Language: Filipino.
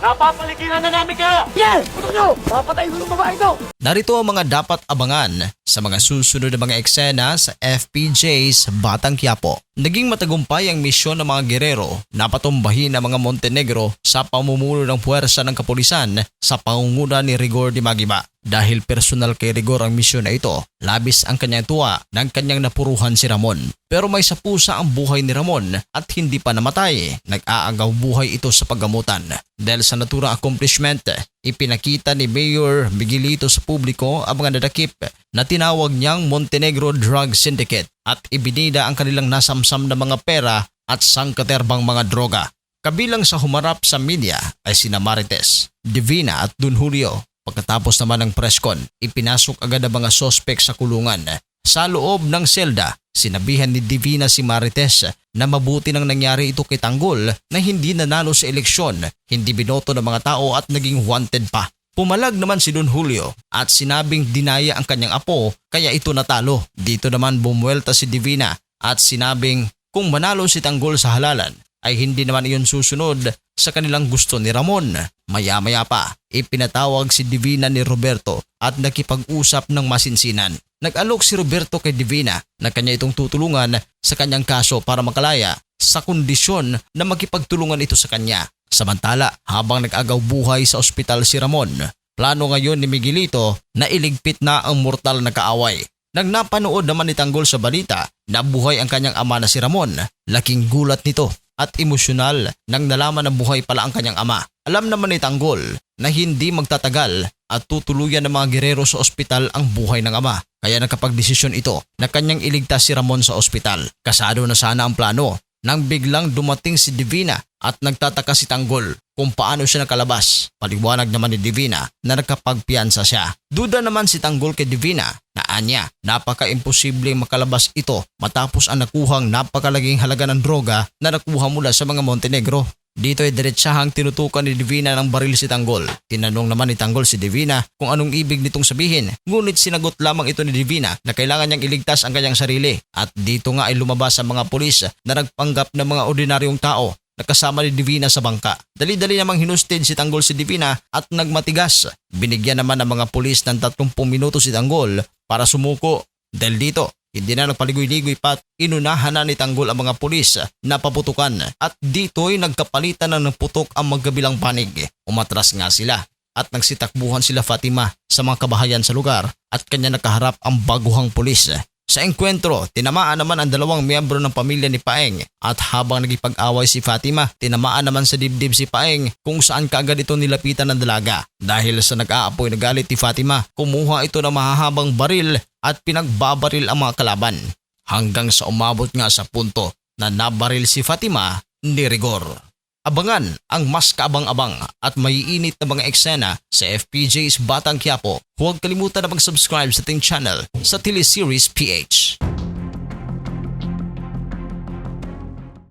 Napapaligiran na namin kayo! Yan! Puto nyo! Papatay mo ng babae ito! Narito ang mga dapat abangan sa mga susunod na mga eksena sa FPJ's Batang Quiapo. Naging matagumpay ang misyon ng mga gerero na patumbahin ang mga Montenegro sa pamumuno ng puwersa ng kapulisan sa pangunguna ni Rigor de Magiba. Dahil personal kay Rigor ang misyon na ito, labis ang kanyang tuwa nang kanyang napuruhan si Ramon. Pero may sapusa ang buhay ni Ramon at hindi pa namatay. Nag-aagaw buhay ito sa paggamutan. Dahil sa naturang accomplishment, ipinakita ni Mayor Miguelito sa publiko ang mga nadakip na tinawag niyang Montenegro Drug Syndicate at ibinida ang kanilang nasamsam na mga pera at sangkaterbang mga droga. Kabilang sa humarap sa media ay sina Marites, Divina at Dun Julio. Pagkatapos naman ng presscon, ipinasok agad ang mga sospek sa kulungan. Sa loob ng selda, sinabihan ni Divina si Marites na mabuti nang nangyari ito kay Tanggol na hindi nanalo sa eleksyon, hindi binoto ng mga tao at naging wanted pa. Pumalag naman si Don Julio at sinabing dinaya ang kanyang apo kaya ito natalo. Dito naman bumuelta si Divina at sinabing kung manalo si Tanggol sa halalan ay hindi naman iyon susunod sa kanilang gusto ni Ramon. Maya-maya pa, ipinatawag si Divina ni Roberto at nakipag-usap ng masinsinan. Nag-alok si Roberto kay Divina na kanya itong tutulungan sa kanyang kaso para makalaya sa kondisyon na makipagtulungan ito sa kanya. Samantala, habang nag-agaw buhay sa ospital si Ramon, plano ngayon ni Miguelito na iligpit na ang mortal na kaaway. Nang napanood naman ni Tanggol sa balita na buhay ang kanyang ama na si Ramon, laking gulat nito at emosyonal nang nalaman na buhay pala ang kanyang ama. Alam naman ni Tanggol na hindi magtatagal at tutuluyan ng mga gerero sa ospital ang buhay ng ama. Kaya nakapagdesisyon ito na kanyang iligtas si Ramon sa ospital. Kasado na sana ang plano nang biglang dumating si Divina at nagtataka si Tanggol kung paano siya nakalabas. Paliwanag naman ni Divina na nakapagpiansa siya. Duda naman si Tanggol kay Divina na anya napaka-imposibleng makalabas ito matapos ang nakuhang napakalaging halaga ng droga na nakuha mula sa mga Montenegro. Dito ay diretsahang tinutukan ni Divina ng baril si Tanggol. Tinanong naman ni Tanggol si Divina kung anong ibig nitong sabihin. Ngunit sinagot lamang ito ni Divina na kailangan niyang iligtas ang kanyang sarili. At dito nga ay lumabas ang mga pulis na nagpanggap ng mga ordinaryong tao na kasama ni Divina sa bangka. Dali-dali namang hinusted si Tanggol si Divina at nagmatigas. Binigyan naman ng mga pulis ng 30 minuto si Tanggol para sumuko. Dahil dito, hindi na nagpaligoy-ligoy pa at inunahan na ni Tanggol ang mga pulis na paputukan at dito'y nagkapalitan na ng putok ang magkabilang panig. Umatras nga sila at nagsitakbuhan sila Fatima sa mga kabahayan sa lugar at kanya nakaharap ang baguhang pulis. Sa engkwentro, tinamaan naman ang dalawang miyembro ng pamilya ni Paeng at habang nagipag-away si Fatima, tinamaan naman sa dibdib si Paeng kung saan kaagad ito nilapitan ng dalaga. Dahil sa nag-aapoy na galit ni Fatima, kumuha ito ng mahahabang baril at pinagbabaril ang mga kalaban. Hanggang sa umabot nga sa punto na nabaril si Fatima ni Rigor. Abangan ang mas kaabang-abang at maiinit na mga eksena sa FPJ's Batang Quiapo. Huwag kalimutan na mag-subscribe sa ating channel sa Teleseries PH.